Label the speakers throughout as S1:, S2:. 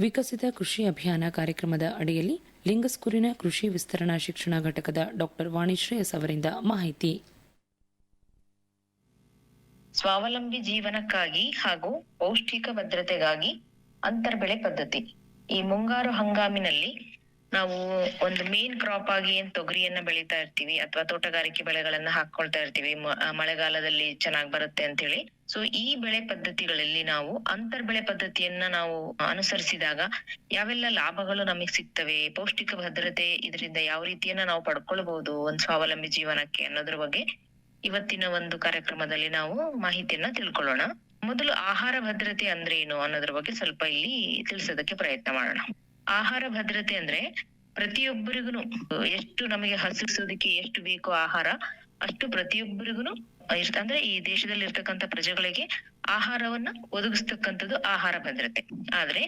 S1: ವಿಕಸಿತ ಕೃಷಿ ಅಭಿಯಾನ ಕಾರ್ಯಕ್ರಮದ ಅಡಿಯಲ್ಲಿ ಲಿಂಗಸ್ಕೂರಿನ ಕೃಷಿ ವಿಸ್ತರಣಾ ಶಿಕ್ಷಣ ಘಟಕದ ಡಾಕ್ಟರ್ ವಾಣಿಶ್ರೇಯಸ್ ಅವರಿಂದ ಮಾಹಿತಿ.
S2: ಸ್ವಾವಲಂಬಿ ಜೀವನಕ್ಕಾಗಿ ಹಾಗೂ ಪೌಷ್ಟಿಕ ಭದ್ರತೆಗಾಗಿ ಅಂತರ್ಬೆಳೆ ಪದ್ಧತಿ. ಈ ಮುಂಗಾರು ಹಂಗಾಮಿನಲ್ಲಿ ನಾವು ಒಂದು ಮೇನ್ ಕ್ರಾಪ್ ಆಗಿ ಏನ್ ತೊಗರಿಯನ್ನ ಬೆಳೀತಾ ಇರ್ತೀವಿ ಅಥವಾ ತೋಟಗಾರಿಕೆ ಬೆಳೆಗಳನ್ನ ಹಾಕೊಳ್ತಾ ಇರ್ತೀವಿ ಮಳೆಗಾಲದಲ್ಲಿ ಚೆನ್ನಾಗ್ ಬರುತ್ತೆ ಅಂತ ಹೇಳಿ ಸೊ ಈ ಬೆಳೆ ಪದ್ಧತಿಗಳಲ್ಲಿ ನಾವು ಅಂತರ್ಬೆಳೆ ಪದ್ಧತಿಯನ್ನ ನಾವು ಅನುಸರಿಸಿದಾಗ ಯಾವೆಲ್ಲ ಲಾಭಗಳು ನಮಗ್ ಸಿಗ್ತವೆ, ಪೌಷ್ಟಿಕ ಭದ್ರತೆ ಇದರಿಂದ ಯಾವ ರೀತಿಯನ್ನ ನಾವು ಪಡ್ಕೊಳ್ಬಹುದು ಒಂದ್ ಸ್ವಾವಲಂಬಿ ಜೀವನಕ್ಕೆ ಅನ್ನೋದ್ರ ಬಗ್ಗೆ ಇವತ್ತಿನ ಒಂದು ಕಾರ್ಯಕ್ರಮದಲ್ಲಿ ನಾವು ಮಾಹಿತಿಯನ್ನ ತಿಳ್ಕೊಳ್ಳೋಣ. ಮೊದಲು ಆಹಾರ ಭದ್ರತೆ ಅಂದ್ರೆ ಏನು ಅನ್ನೋದ್ರ ಬಗ್ಗೆ ಸ್ವಲ್ಪ ಇಲ್ಲಿ ತಿಳಿಸೋದಕ್ಕೆ ಪ್ರಯತ್ನ ಮಾಡೋಣ. ಆಹಾರ ಭದ್ರತೆ ಅಂದ್ರೆ ಪ್ರತಿಯೊಬ್ಬರಿಗೂ ಎಷ್ಟು ನಮಗೆ ಹಸಿಸೋದಕ್ಕೆ ಎಷ್ಟು ಬೇಕೋ ಆಹಾರ ಅಷ್ಟು ಪ್ರತಿಯೊಬ್ಬರಿಗೂ ಅಂದ್ರೆ ಈ ದೇಶದಲ್ಲಿ ಇರ್ತಕ್ಕಂಥ ಪ್ರಜೆಗಳಿಗೆ ಆಹಾರವನ್ನ ಒದಗಿಸ್ತಕ್ಕಂಥದ್ದು ಆಹಾರ ಭದ್ರತೆ. ಆದ್ರೆ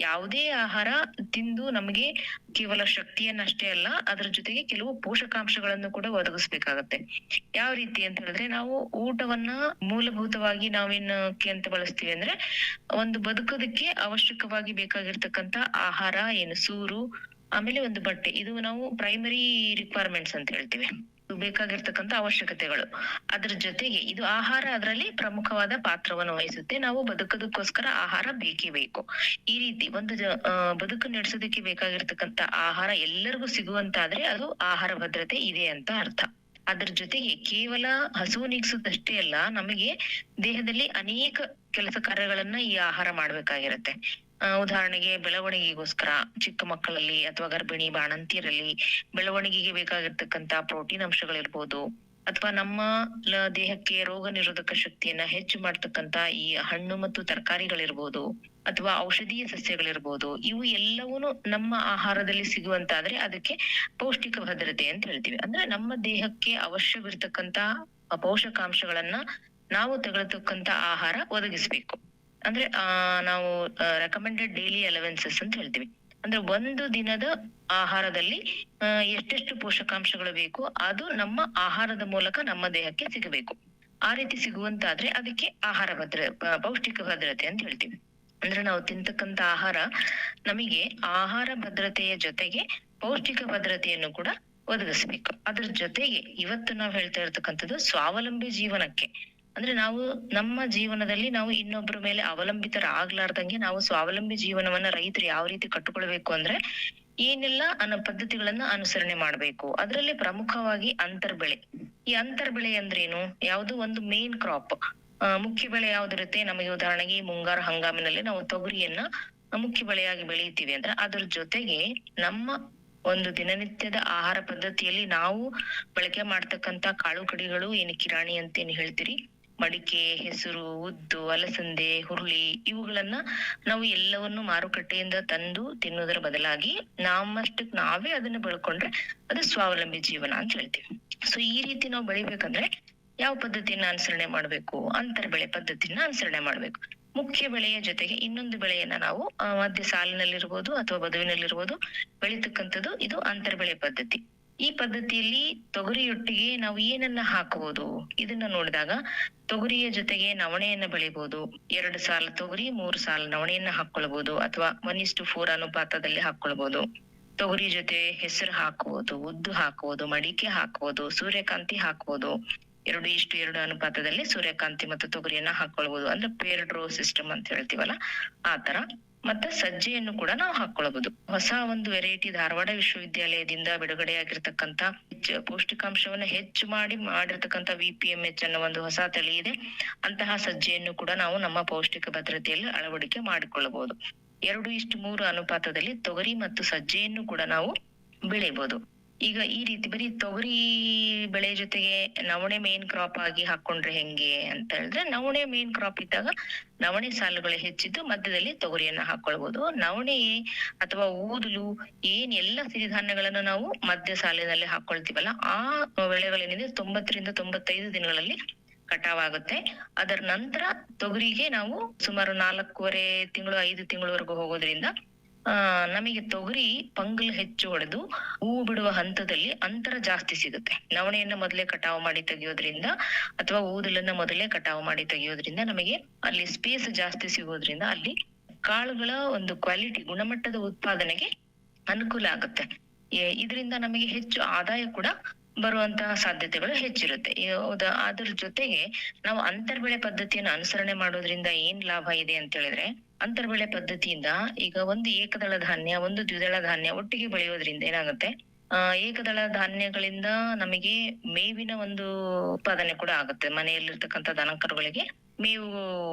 S2: ಯಾವುದೇ ಆಹಾರ ತಿಂದು ನಮಗೆ ಕೇವಲ ಶಕ್ತಿಯನ್ನಷ್ಟೇ ಅಲ್ಲ, ಅದ್ರ ಜೊತೆಗೆ ಕೆಲವು ಪೋಷಕಾಂಶಗಳನ್ನು ಕೂಡ ಒದಗಿಸ್ಬೇಕಾಗತ್ತೆ. ಯಾವ ರೀತಿ ಅಂತ ಹೇಳಿದ್ರೆ ನಾವು ಊಟವನ್ನ ಮೂಲಭೂತವಾಗಿ ನಾವೇನಕ್ಕೆ ಅಂತ ಬಳಸ್ತೀವಿ ಅಂದ್ರೆ ಒಂದು ಬದುಕೋದಕ್ಕೆ ಅವಶ್ಯಕವಾಗಿ ಬೇಕಾಗಿರ್ತಕ್ಕಂತ ಆಹಾರ, ಏನು ಸೂರು, ಆಮೇಲೆ ಒಂದು ಬಟ್ಟೆ. ಇದು ನಾವು ಪ್ರೈಮರಿ ರಿಕ್ವೈರ್ಮೆಂಟ್ಸ್ ಅಂತ ಹೇಳ್ತೀವಿ. ಇದು ಬೇಕಾಗಿರ್ತಕ್ಕಂತ ಅವಶ್ಯಕತೆಗಳು. ಅದ್ರ ಜೊತೆಗೆ ಇದು ಆಹಾರ ಅದರಲ್ಲಿ ಪ್ರಮುಖವಾದ ಪಾತ್ರವನ್ನು ವಹಿಸುತ್ತೆ. ನಾವು ಬದುಕೋದಕ್ಕೋಸ್ಕರ ಆಹಾರ ಬೇಕೇ ಬೇಕು. ಈ ರೀತಿ ಒಂದು ಬದುಕು ನಡೆಸೋದಕ್ಕೆ ಬೇಕಾಗಿರ್ತಕ್ಕಂಥ ಆಹಾರ ಎಲ್ಲರಿಗೂ ಸಿಗುವಂತಾದ್ರೆ ಅದು ಆಹಾರ ಭದ್ರತೆ ಇದೆ ಅಂತ ಅರ್ಥ. ಅದ್ರ ಜೊತೆಗೆ ಕೇವಲ ಹಸುವು ನೀಗಿಸೋದಷ್ಟೇ ಅಲ್ಲ, ನಮಗೆ ದೇಹದಲ್ಲಿ ಅನೇಕ ಕೆಲಸ ಕಾರ್ಯಗಳನ್ನ ಈ ಆಹಾರ ಮಾಡ್ಬೇಕಾಗಿರತ್ತೆ. ಉದಾಹರಣೆಗೆ ಬೆಳವಣಿಗೆಗೋಸ್ಕರ ಚಿಕ್ಕ ಮಕ್ಕಳಲ್ಲಿ ಅಥವಾ ಗರ್ಭಿಣಿ ಬಾಣಂತಿಯರಲ್ಲಿ ಬೆಳವಣಿಗೆಗೆ ಬೇಕಾಗಿರ್ತಕ್ಕಂತ ಪ್ರೋಟೀನ್ ಅಂಶಗಳಿರ್ಬೋದು. ಅಥವಾ ನಮ್ಮ ದೇಹಕ್ಕೆ ರೋಗ ನಿರೋಧಕ ಶಕ್ತಿಯನ್ನ ಹೆಚ್ಚು ಮಾಡ್ತಕ್ಕಂತ ಈ ಹಣ್ಣು ಮತ್ತು ತರಕಾರಿಗಳಿರ್ಬೋದು. ಅಥವಾ ಔಷಧೀಯ ಸಸ್ಯಗಳಿರ್ಬೋದು. ಇವು ಎಲ್ಲವೂ ನಮ್ಮ ಆಹಾರದಲ್ಲಿ ಸಿಗುವಂತಾದ್ರೆ ಅದಕ್ಕೆ ಪೌಷ್ಟಿಕ ಭದ್ರತೆ ಅಂತ ಹೇಳ್ತೀವಿ. ಅಂದ್ರೆ ನಮ್ಮ ದೇಹಕ್ಕೆ ಅವಶ್ಯವಿರ್ತಕ್ಕಂತ ಪೋಷಕಾಂಶಗಳನ್ನ ನಾವು ತಗೊಳ್ತಕ್ಕಂತ ಆಹಾರ ಒದಗಿಸ್ಬೇಕು. ಅಂದ್ರೆ ನಾವು ರೆಕಮೆಂಡೆಡ್ ಡೈಲಿ ಅಲವೆನ್ಸಸ್ ಅಂತ ಹೇಳ್ತೀವಿ. ಅಂದ್ರೆ, ಒಂದು ದಿನದ ಆಹಾರದಲ್ಲಿ ಎಷ್ಟೆಷ್ಟು ಪೋಷಕಾಂಶಗಳು ಬೇಕು, ಅದು ನಮ್ಮ ಆಹಾರದ ಮೂಲಕ ನಮ್ಮ ದೇಹಕ್ಕೆ ಸಿಗಬೇಕು. ಆ ರೀತಿ ಸಿಗುವಂತಾದ್ರೆ ಅದಕ್ಕೆ ಆಹಾರ ಭದ್ರ ಪೌಷ್ಟಿಕ ಭದ್ರತೆ ಅಂತ ಹೇಳ್ತೀವಿ. ಅಂದ್ರೆ, ನಾವು ತಿಂತಕ್ಕಂತ ಆಹಾರ, ನಮಗೆ ಆಹಾರ ಭದ್ರತೆಯ ಜೊತೆಗೆ ಪೌಷ್ಟಿಕ ಭದ್ರತೆಯನ್ನು ಕೂಡ ಒದಗಿಸ್ಬೇಕು. ಅದ್ರ ಜೊತೆಗೆ, ಇವತ್ತು ನಾವು ಹೇಳ್ತಾ ಇರ್ತಕ್ಕಂಥದ್ದು ಸ್ವಾವಲಂಬಿ ಜೀವನಕ್ಕೆ. ಅಂದ್ರೆ ನಾವು ನಮ್ಮ ಜೀವನದಲ್ಲಿ ನಾವು ಇನ್ನೊಬ್ಬರ ಮೇಲೆ ಅವಲಂಬಿತರಾಗ್ಲಾರ್ದಂಗೆ ನಾವು ಸ್ವಾವಲಂಬಿ ಜೀವನವನ್ನ ರೈತರು ಯಾವ ರೀತಿ ಕಟ್ಟಿಕೊಳ್ಬೇಕು ಅಂದ್ರೆ ಏನೆಲ್ಲ ಅನ್ನ ಪದ್ಧತಿಗಳನ್ನ ಅನುಸರಣೆ ಮಾಡ್ಬೇಕು. ಅದರಲ್ಲಿ ಪ್ರಮುಖವಾಗಿ ಅಂತರ್ಬೆಳೆ. ಈ ಅಂತರ್ಬೆಳೆ ಅಂದ್ರೇನು? ಯಾವುದು ಒಂದು ಮೇನ್ ಕ್ರಾಪ್ ಮುಖ್ಯ ಬೆಳೆ ಯಾವ್ದಿರುತ್ತೆ? ನಮಗೆ ಉದಾಹರಣೆಗೆ ಮುಂಗಾರು ಹಂಗಾಮಿನಲ್ಲಿ ನಾವು ತೊಗರಿಯನ್ನ ಮುಖ್ಯ ಬೆಳೆಯಾಗಿ ಬೆಳೆಯುತ್ತೀವಿ ಅಂದ್ರೆ ಅದ್ರ ಜೊತೆಗೆ ನಮ್ಮ ಒಂದು ದಿನನಿತ್ಯದ ಆಹಾರ ಪದ್ಧತಿಯಲ್ಲಿ ನಾವು ಬಳಕೆ ಮಾಡ್ತಕ್ಕಂತ ಕಾಳು ಕಡಿಗಳು, ಏನು ಕಿರಾಣಿ ಅಂತ ಏನ್ ಹೇಳ್ತೀರಿ? ಮಡಿಕೆ, ಹೆಸರು, ಉದ್ದು, ಅಲಸಂದೆ, ಹುರುಳಿ ಇವುಗಳನ್ನ ನಾವು ಎಲ್ಲವನ್ನು ಮಾರುಕಟ್ಟೆಯಿಂದ ತಂದು ತಿನ್ನೋದರ ಬದಲಾಗಿ ನಮ್ಮಷ್ಟಕ್ ನಾವೇ ಅದನ್ನ ಬೆಳ್ಕೊಂಡ್ರೆ ಅದು ಸ್ವಾವಲಂಬಿ ಜೀವನ ಅಂತ ಹೇಳ್ತೀವಿ. ಸೊ ಈ ರೀತಿ ನಾವು ಬೆಳಿಬೇಕಂದ್ರೆ ಯಾವ ಪದ್ಧತಿಯನ್ನ ಅನುಸರಣೆ ಮಾಡ್ಬೇಕು? ಅಂತರ್ಬೆಳೆ ಪದ್ಧತಿಯನ್ನ ಅನುಸರಣೆ ಮಾಡ್ಬೇಕು. ಮುಖ್ಯ ಬೆಳೆಯ ಜೊತೆಗೆ ಇನ್ನೊಂದು ಬೆಳೆಯನ್ನ ನಾವು ಮಧ್ಯ ಸಾಲಿನಲ್ಲಿರ್ಬೋದು ಅಥವಾ ಬದುವಿನಲ್ಲಿರ್ಬೋದು ಬೆಳೀತಕ್ಕಂಥದ್ದು ಇದು ಅಂತರ್ಬೆಳೆ ಪದ್ಧತಿ. ಈ ಪದ್ಧತಿಯಲ್ಲಿ ತೊಗರಿಯೊಟ್ಟಿಗೆ ನಾವು ಏನನ್ನ ಹಾಕಬಹುದು ಇದನ್ನ ನೋಡಿದಾಗ ತೊಗರಿಯ ಜೊತೆಗೆ ನವಣೆಯನ್ನ ಬೆಳಿಬಹುದು ಎರಡು ಸಾಲ ತೊಗರಿ, ಮೂರು ಸಾಲ ನವಣೆಯನ್ನ ಹಾಕೊಳ್ಬಹುದು ಅಥವಾ ಒನ್ ಇಸ್ಟು ಫೋರ್ ಅನುಪಾತದಲ್ಲಿ ಹಾಕೊಳ್ಬಹುದು ತೊಗರಿ ಜೊತೆ ಹೆಸರು ಹಾಕಬಹುದು ಉದ್ದು ಹಾಕಬಹುದು ಮಡಿಕೆ ಹಾಕಬಹುದು ಸೂರ್ಯಕಾಂತಿ ಹಾಕಬಹುದು ಎರಡು ಇಷ್ಟು ಎರಡು ಅನುಪಾತದಲ್ಲಿ ಸೂರ್ಯಕಾಂತಿ ಮತ್ತು ತೊಗರಿಯನ್ನ ಹಾಕೊಳ್ಬಹುದು ಅಂದ್ರೆ ಪೇರ್ಡ್ ರೋ ಸಿಸ್ಟಮ್ ಅಂತ ಹೇಳ್ತೀವಲ್ಲ, ಆ ತರ. ಮತ್ತೆ ಸಜ್ಜೆಯನ್ನು ಕೂಡ ನಾವು ಹಾಕೊಳ್ಳಬಹುದು ಹೊಸ ಒಂದು ವೆರೈಟಿ ಧಾರವಾಡ ವಿಶ್ವವಿದ್ಯಾಲಯದಿಂದ ಬಿಡುಗಡೆಯಾಗಿರ್ತಕ್ಕಂತ ಪೌಷ್ಟಿಕಾಂಶವನ್ನ ಹೆಚ್ಚು ಮಾಡಿ ಮಾಡಿರ್ತಕ್ಕಂಥ ವಿ ಪಿ ಎಂ ಎಚ್ ಅನ್ನೋ ಒಂದು ಹೊಸ ತಳಿ ಇದೆ. ಅಂತಹ ಸಜ್ಜೆಯನ್ನು ಕೂಡ ನಾವು ನಮ್ಮ ಪೌಷ್ಟಿಕ ಭದ್ರತೆಯಲ್ಲಿ ಅಳವಡಿಕೆ ಮಾಡಿಕೊಳ್ಳಬಹುದು. ಎರಡು ಇಷ್ಟು ಮೂರು ಅನುಪಾತದಲ್ಲಿ ತೊಗರಿ ಮತ್ತು ಸಜ್ಜೆಯನ್ನು ಕೂಡ ನಾವು ಬೆಳಿಬಹುದು ಈಗ ಈ ರೀತಿ ಬರೀ ತೊಗರಿ ಬೆಳೆ ಜೊತೆಗೆ ನವಣೆ ಮೇನ್ ಕ್ರಾಪ್ ಆಗಿ ಹಾಕೊಂಡ್ರೆ ಹೆಂಗೆ ಅಂತ ಹೇಳಿದ್ರೆ, ನವಣೆ ಮೇನ್ ಕ್ರಾಪ್ ಇದ್ದಾಗ ನವಣೆ ಸಾಲುಗಳು ಹೆಚ್ಚಿದ್ದು ಮಧ್ಯದಲ್ಲಿ ತೊಗರಿಯನ್ನ ಹಾಕೊಳ್ಬಹುದು ನವಣೆ ಅಥವಾ ಊದಲು, ಏನ್ ಎಲ್ಲ ಸಿರಿಧಾನ್ಯಗಳನ್ನು ನಾವು ಮಧ್ಯ ಸಾಲಿನಲ್ಲಿ ಹಾಕೊಳ್ತೀವಲ್ಲ, ಆ ಬೆಳೆಗಳೇನಿದೆ ತೊಂಬತ್ತರಿಂದ ತೊಂಬತ್ತೈದು ದಿನಗಳಲ್ಲಿ ಕಟಾವಾಗುತ್ತೆ. ಅದರ ನಂತರ ತೊಗರಿಗೆ ನಾವು ಸುಮಾರು ನಾಲ್ಕೂವರೆ ತಿಂಗಳು, ಐದು ತಿಂಗಳವರೆಗೂ ಹೋಗೋದ್ರಿಂದ ನಮಗೆ ತೊಗರಿ ಪಂಗಲ್ ಹೆಚ್ಚು ಹೊಡೆದು ಹೂವು ಬಿಡುವ ಹಂತದಲ್ಲಿ ಅಂತರ ಜಾಸ್ತಿ ಸಿಗುತ್ತೆ. ನವಣೆಯನ್ನ ಮೊದಲೇ ಕಟಾವು ಮಾಡಿ ತೆಗೆಯೋದ್ರಿಂದ ಅಥವಾ ಊದಲನ್ನ ಮೊದಲೇ ಕಟಾವು ಮಾಡಿ ತೆಗೆಯೋದ್ರಿಂದ ನಮಗೆ ಅಲ್ಲಿ ಸ್ಪೇಸ್ ಜಾಸ್ತಿ ಸಿಗೋದ್ರಿಂದ ಅಲ್ಲಿ ಕಾಳುಗಳ ಒಂದು ಕ್ವಾಲಿಟಿ ಗುಣಮಟ್ಟದ ಉತ್ಪಾದನೆಗೆ ಅನುಕೂಲ ಆಗುತ್ತೆ. ಇದರಿಂದ ನಮಗೆ ಹೆಚ್ಚು ಆದಾಯ ಕೂಡ ಬರುವಂತಹ ಸಾಧ್ಯತೆಗಳು ಹೆಚ್ಚಿರುತ್ತೆ? ಅದ್ರ ಜೊತೆಗೆ ನಾವು ಅಂತರ್ಬೆಳೆ ಪದ್ಧತಿಯನ್ನು ಅನುಸರಣೆ ಮಾಡೋದ್ರಿಂದ ಏನ್ ಲಾಭ ಇದೆ ಅಂತ ಹೇಳಿದ್ರೆ ಅಂತರ್ಬೆಳೆ ಪದ್ಧತಿಯಿಂದ ಈಗ ಒಂದು ಏಕದಳ ಧಾನ್ಯ, ಒಂದು ದ್ವಿದಳ ಧಾನ್ಯ ಒಟ್ಟಿಗೆ ಬೆಳೆಯೋದ್ರಿಂದ ಏನಾಗುತ್ತೆ? ಏಕದಳ ಧಾನ್ಯಗಳಿಂದ ನಮಗೆ ಮೇವಿನ ಒಂದು ಉತ್ಪಾದನೆ ಕೂಡ ಆಗುತ್ತೆ. ಮನೆಯಲ್ಲಿರ್ತಕ್ಕಂಥ ದನಕರುಗಳಿಗೆ ಮೇವು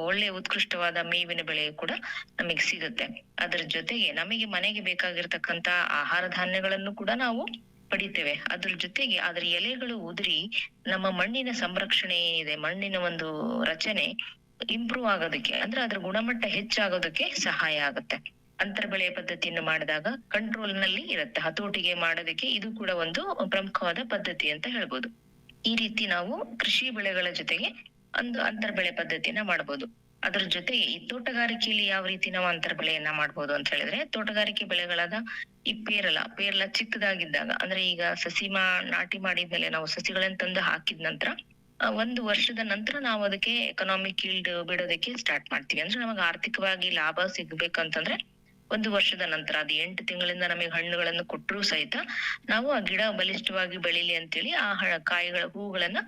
S2: ಒಳ್ಳೆ ಉತ್ಕೃಷ್ಟವಾದ ಮೇವಿನ ಬೆಳೆ ಕೂಡ ನಮಗೆ ಸಿಗುತ್ತೆ. ಅದರ ಜೊತೆಗೆ ನಮಗೆ ಮನೆಗೆ ಬೇಕಾಗಿರ್ತಕ್ಕಂತ ಆಹಾರ ಧಾನ್ಯಗಳನ್ನು ಕೂಡ ನಾವು ಪಡಿತೇವೆ. ಅದ್ರ ಜೊತೆಗೆ ಅದರ ಎಲೆಗಳು ಉದುರಿ ನಮ್ಮ ಮಣ್ಣಿನ ಸಂರಕ್ಷಣೆ ಏನಿದೆ ಮಣ್ಣಿನ ಒಂದು ರಚನೆ ಇಂಪ್ರೂವ್ ಆಗೋದಕ್ಕೆ, ಅಂದ್ರೆ ಅದ್ರ ಗುಣಮಟ್ಟ ಹೆಚ್ಚಾಗೋದಕ್ಕೆ ಸಹಾಯ ಆಗುತ್ತೆ. ಅಂತರ್ಬೆಳೆ ಪದ್ಧತಿಯನ್ನು ಮಾಡಿದಾಗ ಕಂಟ್ರೋಲ್ನಲ್ಲಿ ಇರುತ್ತೆ, ಹತೋಟಿಗೆ ಮಾಡೋದಕ್ಕೆ ಇದು ಕೂಡ ಒಂದು ಪ್ರಮುಖವಾದ ಪದ್ಧತಿ ಅಂತ ಹೇಳ್ಬೋದು. ಈ ರೀತಿ ನಾವು ಕೃಷಿ ಬೆಳೆಗಳ ಜೊತೆಗೆ ಒಂದು ಅಂತರ್ಬೆಳೆ ಪದ್ಧತಿಯನ್ನ ಮಾಡ್ಬೋದು. ಅದ್ರ ಜೊತೆಗೆ ಈ ತೋಟಗಾರಿಕೆಯಲ್ಲಿ ಯಾವ ರೀತಿ ನಾವು ಅಂತರ್ಬೆಳೆಯನ್ನ ಮಾಡ್ಬೋದು ಅಂತ ಹೇಳಿದ್ರೆ, ತೋಟಗಾರಿಕೆ ಬೆಳೆಗಳಾದ ಈ ಪೇರಲ ಪೇರಲ ಚಿಕ್ಕದಾಗಿದ್ದಾಗ, ಅಂದ್ರೆ ಈಗ ಸಸಿ ಮಾ ನಾಟಿ ಮಾಡಿದ್ಮೇಲೆ ನಾವು ಸಸಿಗಳನ್ನ ತಂದು ಹಾಕಿದ ನಂತರ ಒಂದು ವರ್ಷದ ನಂತರ ನಾವು ಅದಕ್ಕೆ ಎಕನಾಮಿಕ್ ಈಲ್ಡ್ ಬಿಡೋದಕ್ಕೆ ಸ್ಟಾರ್ಟ್ ಮಾಡ್ತೀವಿ. ಅಂದ್ರೆ ನಮಗೆ ಆರ್ಥಿಕವಾಗಿ ಲಾಭ ಸಿಗ್ಬೇಕಂತಂದ್ರೆ ಒಂದು ವರ್ಷದ ನಂತರ, ಅದು ಎಂಟು ತಿಂಗಳಿಂದ ನಮಗೆ ಹಣ್ಣುಗಳನ್ನು ಕೊಟ್ಟರು ಸಹಿತ ನಾವು ಆ ಗಿಡ ಬಲಿಷ್ಠವಾಗಿ ಬೆಳಿಲಿ ಅಂತೇಳಿ ಆ ಕಾಯಿಗಳ ಹೂಗಳನ್ನ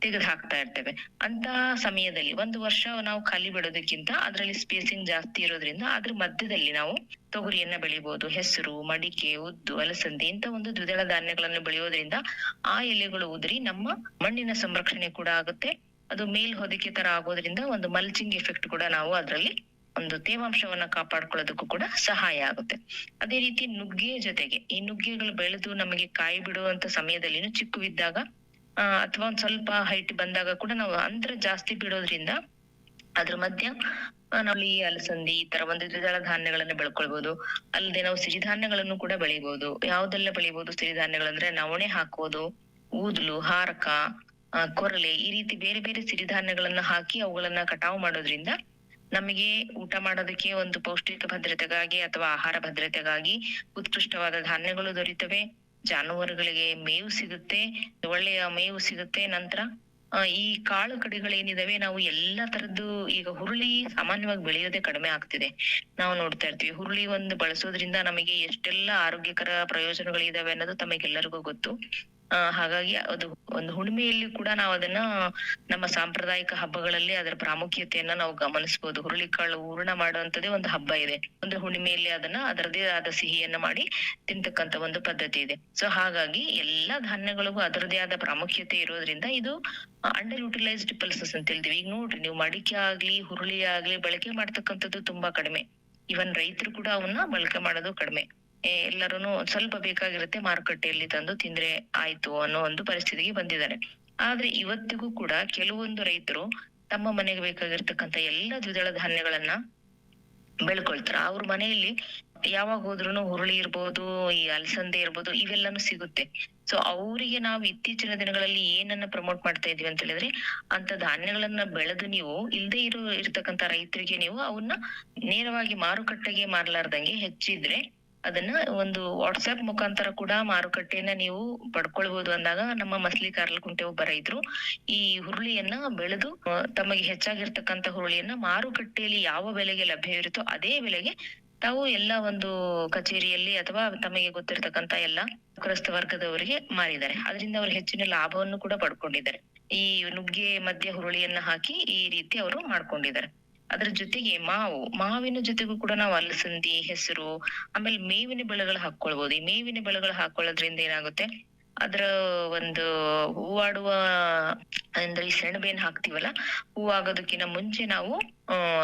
S2: ತೆಗೆದು ಹಾಕ್ತಾ ಇರ್ತೇವೆ. ಅಂತ ಸಮಯದಲ್ಲಿ ಒಂದು ವರ್ಷ ನಾವು ಖಾಲಿ ಬಿಡೋದಕ್ಕಿಂತ ಅದರಲ್ಲಿ ಸ್ಪೇಸಿಂಗ್ ಜಾಸ್ತಿ ಇರೋದ್ರಿಂದ ಅದ್ರ ಮಧ್ಯದಲ್ಲಿ ನಾವು ತೊಗರಿಯನ್ನ ಬೆಳಿಬಹುದು ಹೆಸರು, ಮಡಿಕೆ, ಉದ್ದು, ಅಲಸಂದೆ ಇಂತ ಒಂದು ದ್ವಿದಳ ಧಾನ್ಯಗಳನ್ನು ಬೆಳೆಯೋದ್ರಿಂದ ಆ ಎಲೆಗಳು ಉದುರಿ ನಮ್ಮ ಮಣ್ಣಿನ ಸಂರಕ್ಷಣೆ ಕೂಡ ಆಗುತ್ತೆ. ಅದು ಮೇಲ್ ಹೊದಿಕೆ ತರ ಆಗೋದ್ರಿಂದ ಒಂದು ಮಲ್ಚಿಂಗ್ ಎಫೆಕ್ಟ್ ಕೂಡ ನಾವು ಅದರಲ್ಲಿ ಒಂದು ತೇವಾಂಶವನ್ನ ಕಾಪಾಡ್ಕೊಳ್ಳೋದಕ್ಕೂ ಕೂಡ ಸಹಾಯ ಆಗುತ್ತೆ. ಅದೇ ರೀತಿ ನುಗ್ಗೆ ಜೊತೆಗೆ ಈ ನುಗ್ಗೆಗಳು ಬೆಳೆದು ನಮಗೆ ಕಾಯಿ ಬಿಡುವಂತ ಸಮಯದಲ್ಲಿ ಚಿಕ್ಕವಿದ್ದಾಗ ಅಥವಾ ಒಂದ್ ಸ್ವಲ್ಪ ಹೈಟ್ ಬಂದಾಗ ಕೂಡ ನಾವು ಅಂತರ ಜಾಸ್ತಿ ಬಿಡೋದ್ರಿಂದ ಅದ್ರ ಮಧ್ಯ ನಾವು ಈ ಅಲಸಂದಿ, ಈ ತರ ಒಂದು ದ್ವಿದಳ ಧಾನ್ಯಗಳನ್ನ ಬೆಳ್ಕೊಳ್ಬಹುದು ಅಲ್ಲದೆ ನಾವು ಸಿರಿಧಾನ್ಯಗಳನ್ನು ಕೂಡ ಬೆಳಿಬಹುದು ಯಾವ್ದೆಲ್ಲ ಬೆಳಿಬಹುದು ಸಿರಿಧಾನ್ಯಗಳಂದ್ರೆ ನವಣೆ ಹಾಕೋದು ಊದ್ಲು, ಹಾರಕ ಕೊರಲೆ ಈ ರೀತಿ ಬೇರೆ ಬೇರೆ ಸಿರಿಧಾನ್ಯಗಳನ್ನ ಹಾಕಿ ಅವುಗಳನ್ನ ಕಟಾವು ಮಾಡೋದ್ರಿಂದ ನಮಗೆ ಊಟ ಮಾಡೋದಕ್ಕೆ ಒಂದು ಪೌಷ್ಟಿಕ ಭದ್ರತೆಗಾಗಿ ಅಥವಾ ಆಹಾರ ಭದ್ರತೆಗಾಗಿ ಉತ್ಕೃಷ್ಟವಾದ ಧಾನ್ಯಗಳು ದೊರೀತವೆ. ಜಾನುವಾರುಗಳಿಗೆ ಮೇವು ಸಿಗುತ್ತೆ, ಒಳ್ಳೆಯ ಮೇವು ಸಿಗುತ್ತೆ. ನಂತರ ಈ ಕಾಳು ಕಡಿಗಳೇನಿದಾವೆ, ನಾವು ಎಲ್ಲಾ ತರದ್ದು ಈಗ ಹುರುಳಿ ಸಾಮಾನ್ಯವಾಗಿ ಬೆಳೆಯೋದೇ ಕಡಿಮೆ ಆಗ್ತಿದೆ. ನಾವು ನೋಡ್ತಾ ಇರ್ತೀವಿ, ಹುರುಳಿ ಒಂದು ಬಳಸೋದ್ರಿಂದ ನಮಗೆ ಎಷ್ಟೆಲ್ಲಾ ಆರೋಗ್ಯಕರ ಪ್ರಯೋಜನಗಳಿದಾವೆ ಅನ್ನೋದು ತಮಗೆಲ್ಲರಿಗೂ ಗೊತ್ತು. ಹಾಗಾಗಿ ಅದು ಒಂದು ಹುಣ್ಣಿಮೆಯಲ್ಲಿ ಕೂಡ ನಾವು ಅದನ್ನ ನಮ್ಮ ಸಾಂಪ್ರದಾಯಿಕ ಹಬ್ಬಗಳಲ್ಲಿ ಅದರ ಪ್ರಾಮುಖ್ಯತೆಯನ್ನ ನಾವು ಗಮನಿಸಬಹುದು ಹುರುಳಿಕಾಳು ಹೂರ್ಣ ಮಾಡುವಂತದೇ ಒಂದು ಹಬ್ಬ ಇದೆ. ಒಂದು ಹುಣ್ಣಿಮೆಯಲ್ಲಿ ಅದನ್ನ ಅದರದೇ ಆದ ಸಿಹಿಯನ್ನ ಮಾಡಿ ತಿಂತಕ್ಕಂತ ಒಂದು ಪದ್ಧತಿ ಇದೆ. ಸೊ ಹಾಗಾಗಿ ಎಲ್ಲಾ ಧಾನ್ಯಗಳಿಗೂ ಅದರದೇ ಆದ ಪ್ರಾಮುಖ್ಯತೆ ಇರೋದ್ರಿಂದ ಇದು ಅಂಡರ್ ಯುಟಿಲೈಸ್ಡ್ ಪಲ್ಸಸ್ ಅಂತ ಹೇಳ್ತೀವಿ. ಈಗ ನೋಡ್ರಿ, ನೀವು ಮಡಿಕೆ ಆಗ್ಲಿ, ಹುರುಳಿ ಆಗ್ಲಿ, ಬಳಕೆ ಮಾಡ್ತಕ್ಕಂಥದ್ದು ತುಂಬಾ ಕಡಿಮೆ. ಇವನ್ ರೈತರು ಕೂಡ ಅವನ್ನ ಬಳಕೆ ಮಾಡೋದು ಕಡಿಮೆ. ಎಲ್ಲರೂ ಸ್ವಲ್ಪ ಬೇಕಾಗಿರುತ್ತೆ ಮಾರುಕಟ್ಟೆಯಲ್ಲಿ ತಂದು ತಿಂದ್ರೆ ಆಯ್ತು ಅನ್ನೋ ಒಂದು ಪರಿಸ್ಥಿತಿಗೆ ಬಂದಿದ್ದಾರೆ. ಆದ್ರೆ ಇವತ್ತಿಗೂ ಕೂಡ ಕೆಲವೊಂದು ರೈತರು ತಮ್ಮ ಮನೆಗೆ ಬೇಕಾಗಿರ್ತಕ್ಕಂಥ ಎಲ್ಲ ದ್ವಿದಳ ಧಾನ್ಯಗಳನ್ನ ಬೆಳ್ಕೊಳ್ತಾರ. ಅವ್ರ ಮನೆಯಲ್ಲಿ ಯಾವಾಗ ಹೋದ್ರು ಹುರುಳಿ ಇರ್ಬೋದು, ಈ ಅಲಸಂದೆ ಇರ್ಬೋದು, ಇವೆಲ್ಲಾನು ಸಿಗುತ್ತೆ. ಸೊ ಅವರಿಗೆ ನಾವು ಇತ್ತೀಚಿನ ದಿನಗಳಲ್ಲಿ ಏನನ್ನ ಪ್ರಮೋಟ್ ಮಾಡ್ತಾ ಇದೀವಿ ಅಂತ ಹೇಳಿದ್ರೆ ಅಂತ ಧಾನ್ಯಗಳನ್ನ ಬೆಳೆದು ನೀವು ಇಲ್ದೇ ಇರೋ, ಇರ್ತಕ್ಕಂಥ ರೈತರಿಗೆ ನೀವು ಅವನ್ನ ನೇರವಾಗಿ ಮಾರುಕಟ್ಟೆಗೆ ಮಾರ್ಲಾರ್ದಂಗೆ ಹೆಚ್ಚಿದ್ರೆ ಅದನ್ನ ಒಂದು ವಾಟ್ಸ್ಆಪ್ ಮುಖಾಂತರ ಕೂಡ ಮಾರುಕಟ್ಟೆಯನ್ನ ನೀವು ಪಡ್ಕೊಳ್ಬಹುದು ಅಂದಾಗ ನಮ್ಮ ಮಸ್ಲಿ ಕಾರ್ಲಕುಂಟೆ ಒಬ್ಬ ರೈತರು ಈ ಹುರುಳಿಯನ್ನ ಬೆಳೆದು ತಮಗೆ ಹೆಚ್ಚಾಗಿರ್ತಕ್ಕಂತ ಹುರುಳಿಯನ್ನ ಮಾರುಕಟ್ಟೆಯಲ್ಲಿ ಯಾವ ಬೆಲೆಗೆ ಲಭ್ಯವಿರುತ್ತೋ ಅದೇ ಬೆಲೆಗೆ ತಾವು ಎಲ್ಲ ಒಂದು ಕಚೇರಿಯಲ್ಲಿ ಅಥವಾ ತಮಗೆ ಗೊತ್ತಿರತಕ್ಕಂತ ಎಲ್ಲ ಕ್ರಸ್ತ ವರ್ಗದವರಿಗೆ ಮಾರಿದ್ದಾರೆ. ಅದರಿಂದ ಅವರು ಹೆಚ್ಚಿನ ಲಾಭವನ್ನು ಕೂಡ ಪಡ್ಕೊಂಡಿದ್ದಾರೆ. ಈ ನುಗ್ಗೆ ಮಧ್ಯ ಹುರುಳಿಯನ್ನ ಹಾಕಿ ಈ ರೀತಿ ಅವರು ಮಾಡ್ಕೊಂಡಿದ್ದಾರೆ. ಅದ್ರ ಜೊತೆಗೆ ಮಾವು, ಮಾವಿನ ಜೊತೆಗೂ ಕೂಡ ನಾವು ಅಲಸಂದಿ, ಹೆಸರು, ಆಮೇಲೆ ಮೇವಿನ ಬೆಳೆಗಳು ಹಾಕೊಳ್ಬಹುದು ಈ ಮೇವಿನ ಬೆಳೆಗಳು ಹಾಕೊಳ್ಳೋದ್ರಿಂದ ಏನಾಗುತ್ತೆ? ಅದ್ರ ಒಂದು ಹೂವಾಡುವ, ಅಂದ್ರೆ ಈ ಸೆಣಬೇನ್ ಹಾಕ್ತಿವಲ್ಲ ಹೂವಾಗೋದಕ್ಕಿಂತ ಮುಂಚೆ ನಾವು